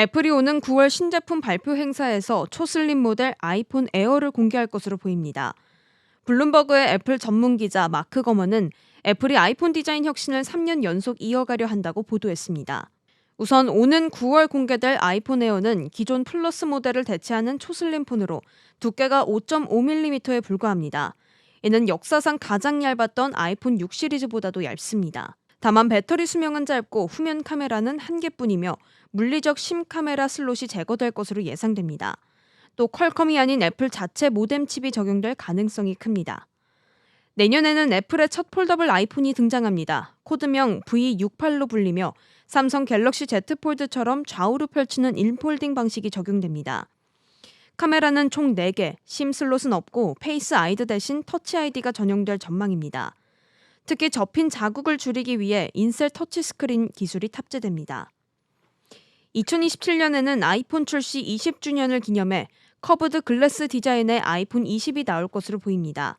애플이 오는 9월 신제품 발표 행사에서 초슬림 모델 아이폰 에어를 공개할 것으로 보입니다. 블룸버그의 애플 전문 기자 마크 거먼은 애플이 아이폰 디자인 혁신을 3년 연속 이어가려 한다고 보도했습니다. 우선 오는 9월 공개될 아이폰 에어는 기존 플러스 모델을 대체하는 초슬림 폰으로 두께가 5.5mm에 불과합니다. 이는 역사상 가장 얇았던 아이폰 6 시리즈보다도 얇습니다. 다만 배터리 수명은 짧고 후면 카메라는 한 개뿐이며 물리적 심 카메라 슬롯이 제거될 것으로 예상됩니다. 또 퀄컴이 아닌 애플 자체 모뎀 칩이 적용될 가능성이 큽니다. 내년에는 애플의 첫 폴더블 아이폰이 등장합니다. 코드명 V68로 불리며 삼성 갤럭시 Z 폴드처럼 좌우로 펼치는 인폴딩 방식이 적용됩니다. 카메라는 총 4개, 심 슬롯은 없고 페이스 아이드 대신 터치 아이디가 전용될 전망입니다. 특히 접힌 자국을 줄이기 위해 인셀 터치 스크린 기술이 탑재됩니다. 2027년에는 아이폰 출시 20주년을 기념해 커브드 글래스 디자인의 아이폰 20이 나올 것으로 보입니다.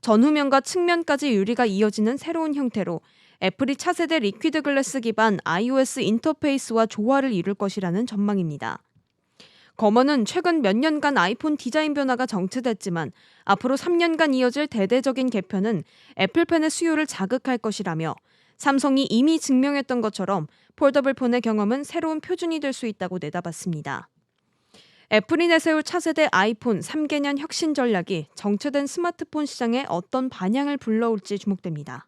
전후면과 측면까지 유리가 이어지는 새로운 형태로 애플이 차세대 리퀴드 글래스 기반 iOS 인터페이스와 조화를 이룰 것이라는 전망입니다. 검언은 최근 몇 년간 아이폰 디자인 변화가 정체됐지만 앞으로 3년간 이어질 대대적인 개편은 애플펜의 수요를 자극할 것이라며 삼성이 이미 증명했던 것처럼 폴더블 폰의 경험은 새로운 표준이 될 수 있다고 내다봤습니다. 애플이 내세울 차세대 아이폰 3개년 혁신 전략이 정체된 스마트폰 시장에 어떤 반향을 불러올지 주목됩니다.